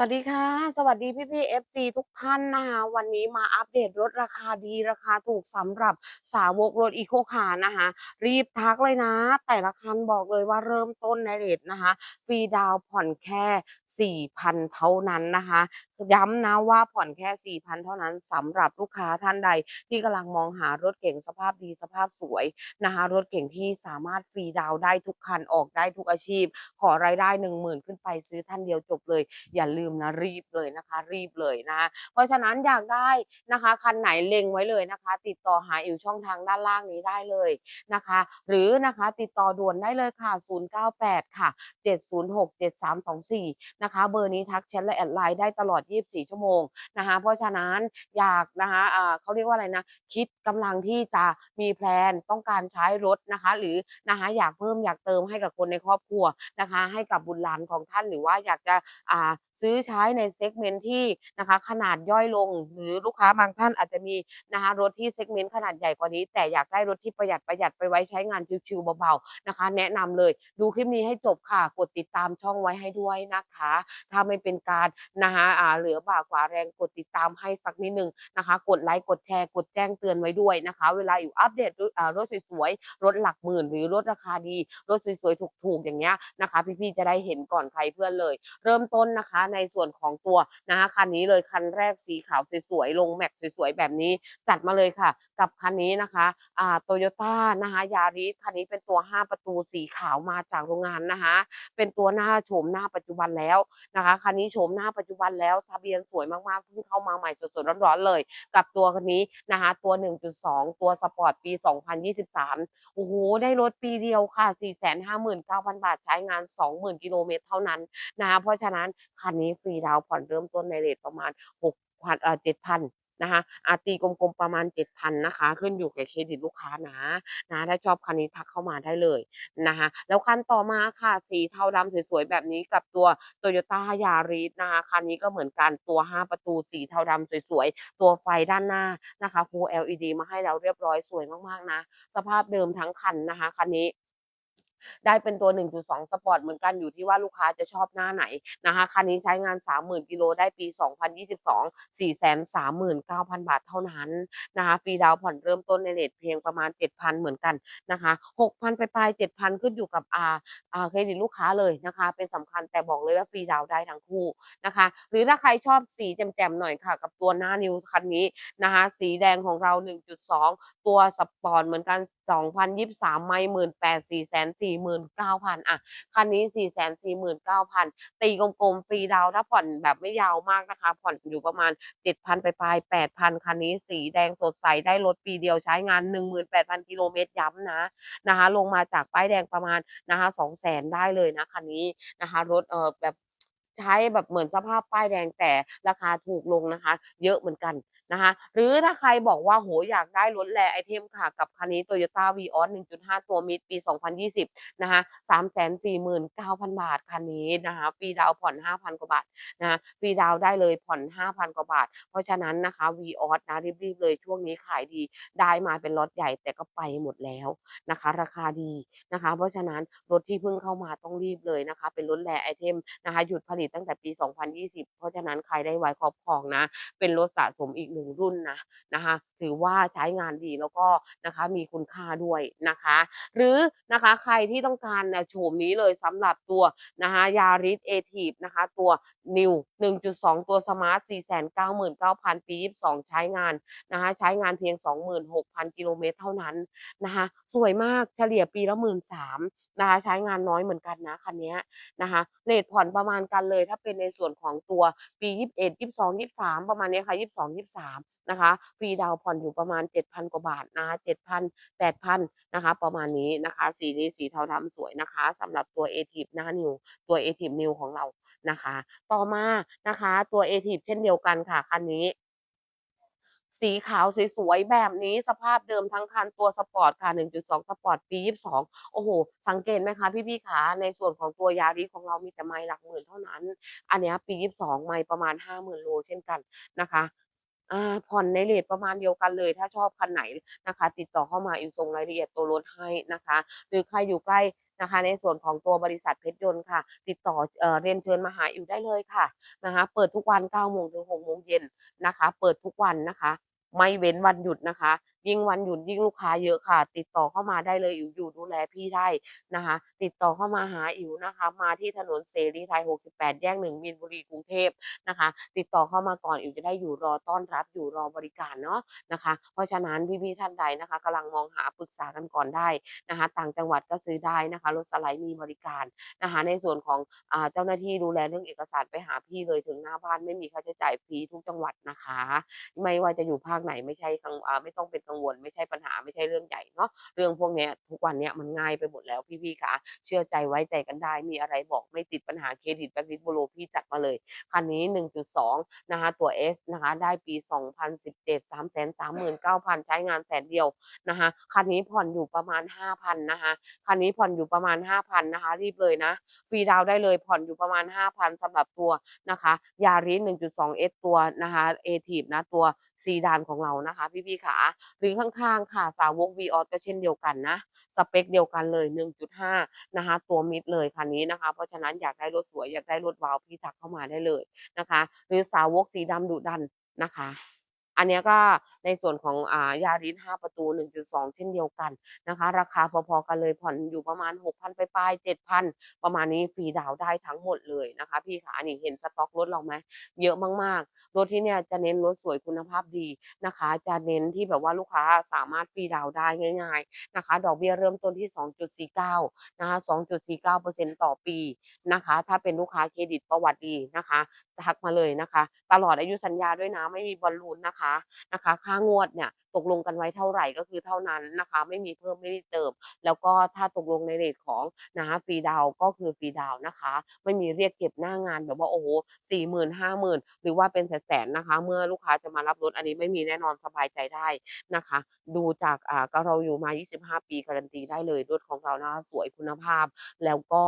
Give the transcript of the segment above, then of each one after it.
สวัสดีค่ะ สวัสดีพี่ๆ FC ทุกท่านนะคะวันนี้มาอัปเดตรถราคาดีราคาถูกสำหรับสาวกรถ Eco Car นะคะรีบทักเลยนะ แต่ละคันบอกเลยว่าเริ่มต้นในเรทนะคะฟรีดาวผ่อนแค่ 4,000 เท่านั้นนะคะย้ำนะว่าผ่อนแค่ 4,000 เท่านั้นสำหรับลูกค้าท่านใดที่กำลังมองหารถเก๋งสภาพดีสภาพสวยนะคะรถเก๋งที่สามารถฟรีดาวได้ทุกคันออกได้ทุกอาชีพ ขอรายได้ 10,000 ขึ้นไปซื้อท่านเดียวจบเลยอย่าลืมนะรีบเลยนะคะ รีบเลยนะคะเพราะฉะนั้นอยากได้นะคะคันไหนเล็งไว้เลยนะคะ ติดต่อหาอิ๋วช่องทางด้านล่างนี้ได้เลยนะคะ หรือนะคะติดต่อด่วนได้เลยค่ะ 098 ค่ะ 706 7324 นะคะ เบอร์นี้ทักแชทและแอดไลน์ได้ตลอด 24 ชั่วโมงนะคะ เพราะฉะนั้นอยากนะคะเขาเรียกว่าอะไรนะ คิดกำลังที่จะมีแพลนต้องการใช้รถนะคะ หรือนะคะอยากเพิ่มอยากเติมให้กับคนในครอบครัวนะคะ ให้กับบุตรหลานของท่านหรือว่าอยากจะอ่า ซื้อใช้ในเซกเมนต์ที่นะคะขนาดย่อยลง หรือลูกค้าบางท่านอาจจะมีนะคะรถที่เซกเมนต์ขนาดใหญ่กว่านี้ แต่อยากได้รถที่ประหยัดประหยัดไปไว้ใช้งานชิวๆเบาๆนะคะ แนะนำเลยดูคลิปนี้ให้จบค่ะ กดติดตามช่องไว้ให้ด้วยนะคะ ถ้าไม่เป็นการนะคะเหลือบ่ากว่าแรงกดติดตามให้สักนิดหนึ่งนะคะ กดไลค์กดแชร์กดแจ้งเตือนไว้ด้วยนะคะ เวลาอยู่อัปเดตรถอ่ารถสวยๆรถหลักหมื่น หรือรถราคาดี รถสวยๆถูกๆอย่างเงี้ยนะคะ พี่ๆจะได้เห็นก่อนใครเพื่อนเลย เริ่มต้นนะคะในส่วนของตัวนะคะคันนี้เลยคันแรกสีขาวสวยๆลงแม็กสวยๆแบบนี้ จัดมาเลยค่ะ กับคันนี้นะคะอ่าโตโยต้านะคะยาริสคันนี้เป็นตัว 5 ประตูสีขาวมาจากโรงงานนะคะเป็นตัวหน้าโฉมหน้าปัจจุบันแล้วนะคะคันนี้โฉมหน้าปัจจุบันแล้วทะเบียนสวยมากๆเพิ่งเข้ามาใหม่สดๆร้อนๆเลย กับตัวคันนี้นะคะตัว 1.2 ตัวสปอร์ตปี 2023 โอ้โห ได้รถปีเดียวค่ะ 459,000 บาทใช้งาน 20,000 กิโลเมตรเท่านั้นนะคะเพราะฉะนั้นคันนี้ฟรีดาวผ่อนเริ่มต้นในเรตประมาณ6,000เอ่อ7,000นะคะอาตีกลมๆประมาณ 7,000นะคะ ขึ้นอยู่กับเครดิตลูกค้านะนะ ถ้าชอบคันนี้ทักเข้ามาได้เลยนะคะ แล้วคันต่อมาค่ะ สีเทาดำสวยๆแบบนี้กับตัว Toyota Yaris นะคะ คันนี้ก็เหมือนกันตัว 5 ประตูสีเทาดำสวยๆ ตัวไฟด้านหน้านะคะ Full LED มาให้แล้วเรียบร้อยสวยมากๆนะ สภาพเดิมทั้งคันนะคะ คันนี้ ได้เป็นตัว 1.2 สปอร์ตเหมือนกันอยู่ที่ว่าลูกค้าจะชอบหน้าไหนนะคะคันนี้ใช้งาน 30,000กิโลได้ปี 2022 439,000 บาทเท่านั้นนะคะฟรีดาวน์ผ่อนเริ่มต้นในเรตเพียงประมาณ 7,000 เหมือนกันนะคะ6,000ปลายๆ7,000 ขึ้นอยู่กับอาอาเครดิตลูกค้าเลยนะคะ เป็นสำคัญแต่บอกเลยว่าฟรีดาวน์ได้ทั้งคู่นะคะ หรือถ้าใครชอบสีแจ่มๆหน่อยค่ะ กับตัวหน้านิวคันนี้นะคะ สีแดงของเรา 1.2 ตัวสปอร์ตเหมือนกัน 2023 ไม่18,000 449,000อะ คันนี้449,000ตีกลมๆฟรีดาวถ้าผ่อนแบบไม่ยาวมากนะคะ ผ่อนอยู่ประมาณ7,000ปปลายๆ8,000คันนี้สีแดงสดใสได้รถปีเดียวใช้งาน18,000กิโลเมตรย้ำนะนะคะ ลงมาจากป้ายแดงประมาณนะคะ200,000ได้เลยนะคันนี้นะคะ รถเออแบบ ใช้แบบเหมือนสภาพป้ายแดงแต่ราคาถูกลงนะคะ เยอะเหมือนกันนะคะ หรือถ้าใครบอกว่าโอ้โฮอยากได้รถแรไอเทมค่ะ กับคันนี้ Toyota Vios 1.5 ตัวมิดปี 2020 นะคะ 349,000 บาทคันนี้นะคะฟรีดาวผ่อน 5,000 กว่าบาทนะฟรีดาวได้เลยผ่อน 5,000 กว่าบาท เพราะฉะนั้นนะคะ Vios นะรีบๆเลยช่วงนี้ขายดีได้มาเป็นล็อตใหญ่แต่ก็ไปหมดแล้วนะคะ ราคาดีนะคะ เพราะฉะนั้นรถที่เพิ่งเข้ามาต้องรีบเลยนะคะ เป็นรถแรไอเทมนะคะหยุดผลิตตั้งแต่ปี 2020 เพราะฉะนั้นใครได้ไว้ครอบครองนะ เป็นรถสะสมอีก1รุ่นนะนะคะ ถือว่าใช้งานดีแล้วก็นะคะมีคุณค่าด้วยนะคะ หรือนะคะใครที่ต้องการนะโฉมนี้เลยสำหรับตัวนะคะ Yaris Active นะคะ ตัว New 1.2 ตัวสมาร์ท499,000 ปี 22 ใช้งานนะคะใช้งานเพียง 26,000 กิโลเมตรเท่านั้นนะคะสวยมากเฉลี่ยปีละ 13,000 นะคะใช้งานน้อยเหมือนกันนะคันนี้นะคะเรทผ่อนประมาณกันเลย ถ้าเป็นในส่วนของตัวปี 21 22 23 ประมาณนี้ยค่ะ 22 23 นะคะฟรีดาวผ่อนอยู่ประมาณ 7,000 กว่าบาทนะคะ7,000 8,000 นะคะ ประมาณนี้นะคะ สีนี้สีเทาดำสวยนะคะสำหรับตัว Active หน้า New ตัว Active New ของเรานะคะ ต่อมานะคะตัว a t i v e เช่นเดียวกันค่ะคันนี้ สีขาวสวยๆแบบนี้สภาพเดิมทั้งคันตัวสปอร์ตค่ะ 1.2 สปอร์ตปี 22 โอ้โฮสังเกตไหมคะพี่ๆขาในส่วนของตัว Yaris ของเรามีแต่ไมล์หลักหมื่นเท่านั้น อันเนี้ยปี 22 ไมล์ประมาณ 50,000 โลเช่นกันนะคะอาผ่อนในเรตประมาณเดียวกันเลย ถ้าชอบคันไหนนะคะ ติดต่อเข้ามาอิวส่งรายละเอียดตัวรถให้นะคะ หรือใครอยู่ใกล้นะคะ ในส่วนของตัวบริษัทเพชรยนต์ค่ะ ติดต่อเอ่อเรียนเชิญมาหาอิวได้เลยค่ะนะคะ เปิดทุกวัน9โมงถึง6โมงเย็นนะคะ เปิดทุกวันนะคะ ไม่เว้นวันหยุดนะคะยิ่งวันหยุดยิ่งลูกค้าเยอะค่ะ ติดต่อเข้ามาได้เลยอิ๋วอยู่ดูแลพี่ได้นะคะ ติดต่อเข้ามาหาอิ๋วนะคะ มาที่ถนนเสรีไทย 68 แยก1มีนบุรีกรุงเทพนะคะ ติดต่อเข้ามาก่อนอิ๋วจะได้อยู่รอต้อนรับอยู่รอบริการเนาะนะคะ เพราะฉะนั้นพี่ๆท่านใดนะคะกำลังมองหาปรึกษากันก่อนได้นะคะ ต่างจังหวัดก็ซื้อได้นะคะรถสไลด์มีบริการนะคะในส่วนของอ่าเจ้าหน้าที่ดูแลเรื่องเอกสารไปหาพี่เลยถึงหน้าบ้านไม่มีค่าใช้จ่ายฟรีทุกจังหวัดนะคะ ไม่ว่าจะอยู่ภาคไหนไม่ใช่กังอ่าไม่ต้องเป็นกังวลไม่ใช่ปัญหาไม่ใช่เรื่องใหญ่เนาะเรื่องพวกนี้ทุกวันเนี้ยมันง่ายไปหมดแล้วพี่ๆคะเชื่อใจไว้ใจกันได้มีอะไรบอกไม่ติดปัญหาเครดิตแบล็คลิสต์บูโรพี่จัดมาเลย คันนี้ 1.2 นะคะตัว S นะคะได้ปี 2017 339,000 ใช้งานแสนเดียวนะคะคันนี้ผ่อนอยู่ประมาณ 5,000นะคะคันนี้ผ่อนอยู่ประมาณ 5,000นะคะรีบเลยนะฟรีดาวได้เลยผ่อนอยู่ประมาณ 5,000สำหรับตัวนะคะ Yaris 1.2 S ตัวนะคะ Active นะตัวซีดานของเรานะคะ พี่ๆค่ะหรือข้างๆค่ะสาวก v ออสก็เช่นเดียวกันนะ สเปคเดียวกันเลย 1.5 นะคะ ตัวมิดเลยคันนี้นะคะ เพราะฉะนั้นอยากได้รถสวยอยากได้รถวาวพี่ทักเข้ามาได้เลยนะคะ หรือสาวกสีดำดุดันนะคะ อันนี้ก็ในส่วนของอ่า Yaris 5ประตู 1.2 เช่นเดียวกันนะคะ ราคาพอๆกันเลยผ่อนอยู่ประมาณ 6,000ปลายๆ7,000 ประมาณนี้ฟรีดาวน์ได้ทั้งหมดเลยนะคะ พี่ขานี่เห็นสต็อกรถเราไหมเยอะมากๆ รถที่เนี่ยจะเน้นรถสวยคุณภาพดีนะคะ จะเน้นที่แบบว่าลูกค้าสามารถฟรีดาวน์ได้ง่ายๆนะคะ ดอกเบี้ยเริ่มต้นที่ 2.49 นะคะ 2.49%ต่อปีนะคะ ถ้าเป็นลูกค้าเครดิตประวัติดีนะคะทักมาเลยนะคะ ตลอดอายุสัญญาด้วยนะไม่มีบอลลูนนะคะนะคะ ค่างวดเนี่ยตกลงกันไว้เท่าไหร่ก็คือเท่านั้นนะคะ ไม่มีเพิ่มไม่มีเติม แล้วก็ถ้าตกลงในเรตของนะคะฟรีดาวก็คือฟรีดาวนะคะ ไม่มีเรียกเก็บหน้างานแบบว่าโอ้โฮ40,000 50,000หมื่นหรือว่าเป็นแสนๆนะคะ เมื่อลูกค้าจะมารับรถอันนี้ไม่มีแน่นอนสบายใจได้นะคะ ดูจากอ่าก็เราอยู่มา 25 ปีการันตีได้เลยรถของเรานะคะสวยคุณภาพ แล้วก็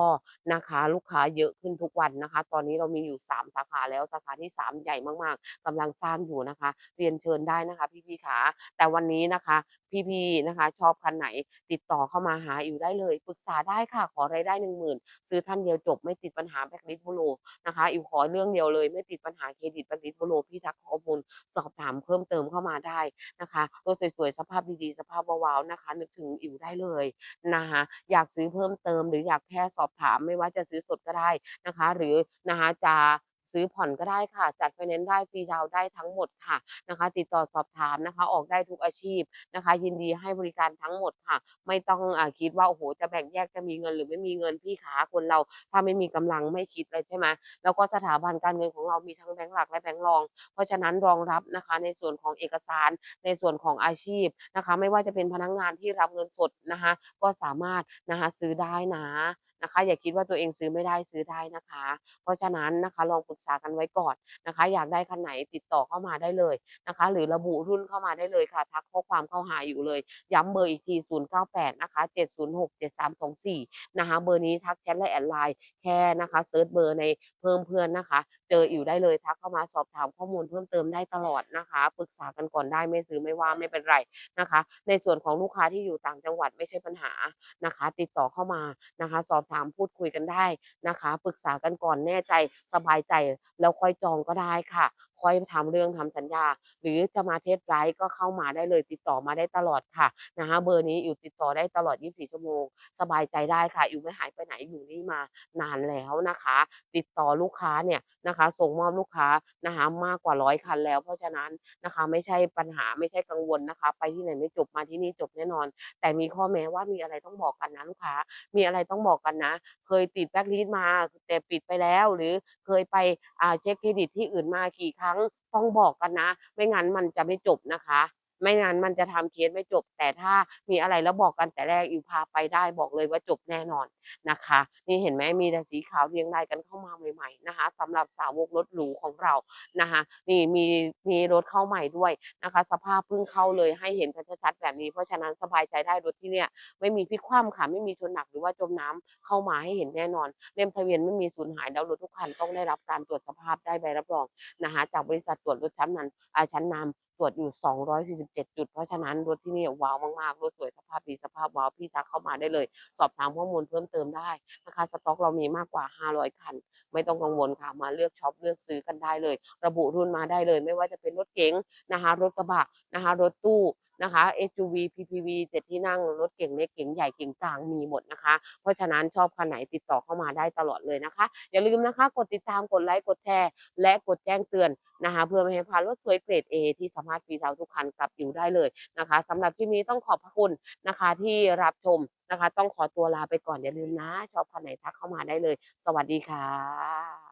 นะคะลูกค้าเยอะขึ้นทุกวันนะคะ ตอนนี้เรามีอยู่ 3 สาขาแล้วสาขาที่ 3 ใหญ่มากๆกำลังสร้างอยู่นะคะ เรียนเชิญได้นะคะพี่ๆขาแต่วันนี้นะคะพี่ๆนะคะ ชอบคันไหนติดต่อเข้ามาหาอิ๋วได้เลยปรึกษาได้ค่ะขอรายได้10,000ซื้อท่านเดียวจบไม่ติดปัญหาแบคลิสต์บูโรนะคะอิ๋วขอเรื่องเดียวเลย ไม่ติดปัญหาเครดิตแบคลิสต์บูโรพี่ทักข้อมูลสอบถามเพิ่มเติมเข้ามาได้นะคะรถสวยๆสภาพดีๆสภาพว้าวๆนะคะ นึกถึงอิ๋วได้เลยนะคะอยากซื้อเพิ่มเติมหรืออยากแค่สอบถามไม่ว่าจะซื้อสดก็ได้นะคะ หรือนะคะจะ ซื้อผ่อนก็ได้ค่ะ จัดไฟแนนซ์ได้ฟรีดาวได้ทั้งหมดค่ะนะคะ ติดต่อสอบถามนะคะ ออกได้ทุกอาชีพนะคะ ยินดีให้บริการทั้งหมดค่ะ ไม่ต้องอคิดว่าโอ้โฮจะแบ่งแยกจะมีเงินหรือไม่มีเงินพี่ขาคนเรา ถ้าไม่มีกำลังไม่คิดเลยใช่ไหมแล้วก็สถาบันการเงินของเรามีทั้งแบงก์หลักและแบงก์รอง เพราะฉะนั้นรองรับนะคะในส่วนของเอกสารในส่วนของอาชีพนะคะ ไม่ว่าจะเป็นพนักงานที่รับเงินสดนะคะ ก็สามารถนะคะซื้อได้นะ นะคะ อย่าคิดว่าตัวเองซื้อไม่ได้ซื้อได้นะคะ เพราะฉะนั้นนะคะลองปรึกษากันไว้ก่อนนะคะ อยากได้คันไหนติดต่อเข้ามาได้เลยนะคะ หรือระบุรุ่นเข้ามาได้เลยค่ะ ทักข้อความเข้าหาอยู่เลย ย้ำเบอร์อีกที 098 นะคะ 706 7324 นะคะ เบอร์นี้ทักแชตและแอดไลน์แค่นะคะเซิร์ชเบอร์ในเพิ่มเพื่อนนะคะ เจออิ๋วได้เลยทักเข้ามาสอบถามข้อมูลเพิ่มเติมได้ตลอดนะคะปรึกษากันก่อนได้ไม่ซื้อไม่ว่าไม่เป็นไรนะคะ ในส่วนของลูกค้าที่อยู่ต่างจังหวัดไม่ใช่ปัญหานะคะ ติดต่อเข้ามานะคะ สอบถามพูดคุยกันได้นะคะ ปรึกษากันก่อนแน่ใจสบายใจแล้วค่อยจองก็ได้ค่ะ ค่อยทำเรื่องทำสัญญา หรือจะมาเทสไดรฟ์ก็เข้ามาได้เลยติดต่อมาได้ตลอดค่ะนะคะเบอร์นี้อิ๋วติดต่อได้ตลอด 24 ชั่วโมง สบายใจได้ค่ะอิ๋วไม่หายไปไหนอยู่นี่มานานแล้วนะคะ ติดต่อลูกค้าเนี่ยนะคะ ส่งมอบลูกค้านะคะมากกว่า100คันแล้ว เพราะฉะนั้นนะคะไม่ใช่ปัญหาไม่ใช่กังวลนะคะ ไปที่ไหนไม่จบมาที่นี่จบแน่นอน แต่มีข้อแม้ว่ามีอะไรต้องบอกกันนะลูกค้า มีอะไรต้องบอกกันนะ เคยติดแบล็คลิสต์มาแต่ปิดไปแล้ว หรือเคยไปเช็กเครดิตที่อื่นมากี่ครั้งต้องบอกกันนะ ไม่งั้นมันจะไม่จบนะคะ ไม่งั้นมันจะทำเคสไม่จบ แต่ถ้ามีอะไรแล้วบอกกันแต่แรกอิวพาไปได้บอกเลยว่าจบแน่นอนนะคะ นี่เห็นไหมมีแต่สีขาวเรียงรายกันเข้ามาใหม่ๆนะคะสำหรับสาวกรถหรูของเรานะคะ นี่มีมีรถเข้าใหม่ด้วยนะคะ สภาพเพิ่งเข้าเลยให้เห็นชัดๆแบบนี้ เพราะฉะนั้นสบายใจได้รถที่เนี่ยไม่มีพิกคว่ำค่ะไม่มีชนหนักหรือว่าจมน้ำเข้ามาให้เห็นแน่นอนเล่มทะเบียนไม่มีสูญหายแล้วรถทุกคันต้องได้รับการตรวจสภาพได้ใบรับรองนะคะจากบริษัทตรวจรถชั้นนำอ่าชั้นนำ ตรวจอยู่ 247 จุด เพราะฉะนั้นรถที่นี่ว้าวมากๆ รถสวยสภาพดีสภาพว้าวพี่ทักเข้ามาได้เลย สอบถามข้อมูลเพิ่มเติมได้นะคะ สต็อกเรามีมากกว่า 500 คัน ไม่ต้องกังวลค่ะ มาเลือกช็อปเลือกซื้อกันได้เลย ระบุรุ่นมาได้เลย ไม่ว่าจะเป็นรถเก๋งนะคะ รถกระบะนะคะ รถตู้ นะคะ SUV PPV 7ที่นั่งรถเก๋งเล็กเก๋งใหญ่เก๋งกลางมีหมดนะคะ เพราะฉะนั้นชอบคันไหนติดต่อเข้ามาได้ตลอดเลยนะคะ อย่าลืมนะคะกดติดตามกดไลค์กดแชร์และกดแจ้งเตือนนะคะ เพื่อไม่ให้พลาดรถสวยเกรด A ที่สามารถฟรีเทาทุกคันกลับอิ๋วได้เลยนะคะสำหรับที่นี้ต้องขอบพระคุณนะคะที่รับชมนะคะ ต้องขอตัวลาไปก่อนอย่าลืมนะ ชอบคันไหนทักเข้ามาได้เลย สวัสดีค่ะ